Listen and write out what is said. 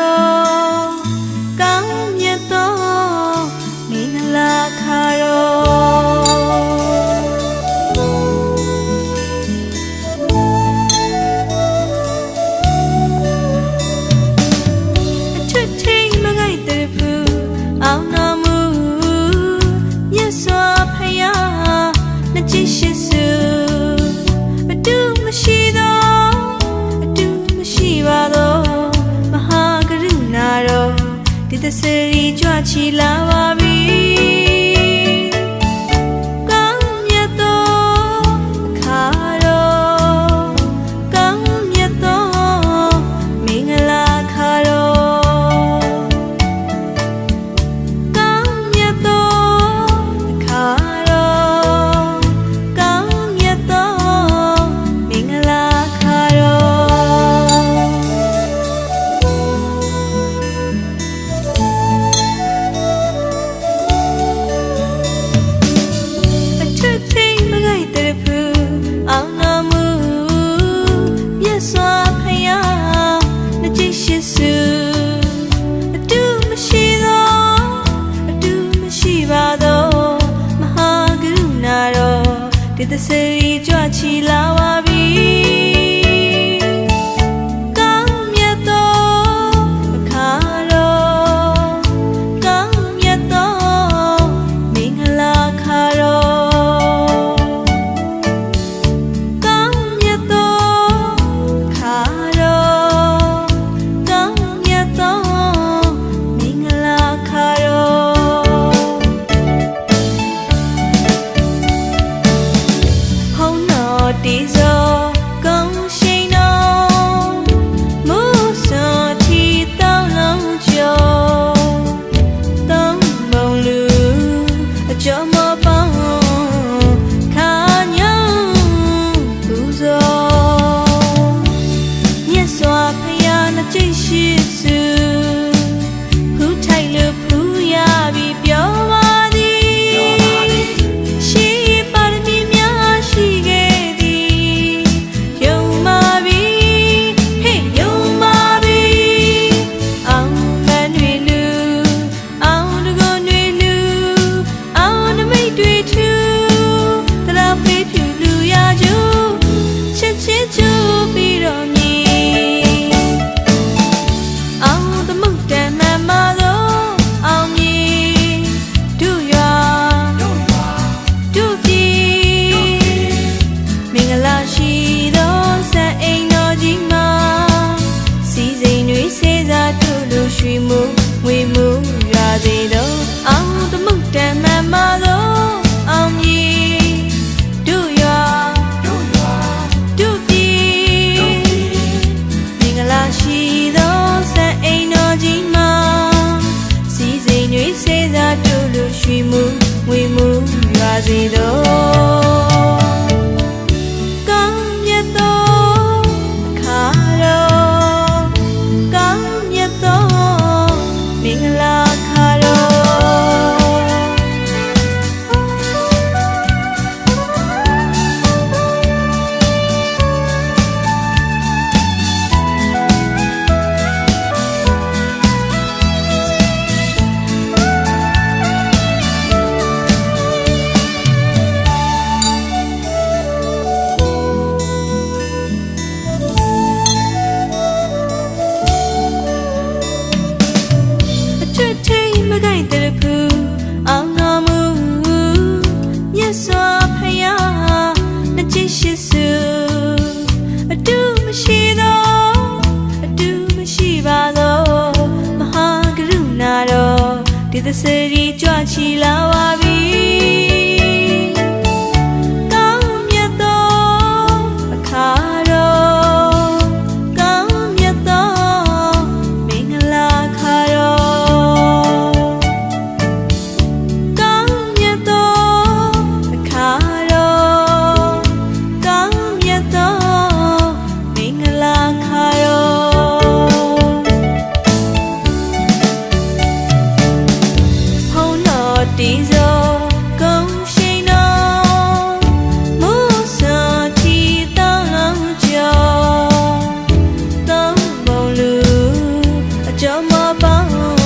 Oh. 老。 ချီလာပါပြီ ရွှေမူငွေမူရွာစီတော်ကောင်းမြတ်တော်ခါတော်ကောင်းမြတ်တော်မင်္ဂလာ တစရီကြွချီလာ পাওয়া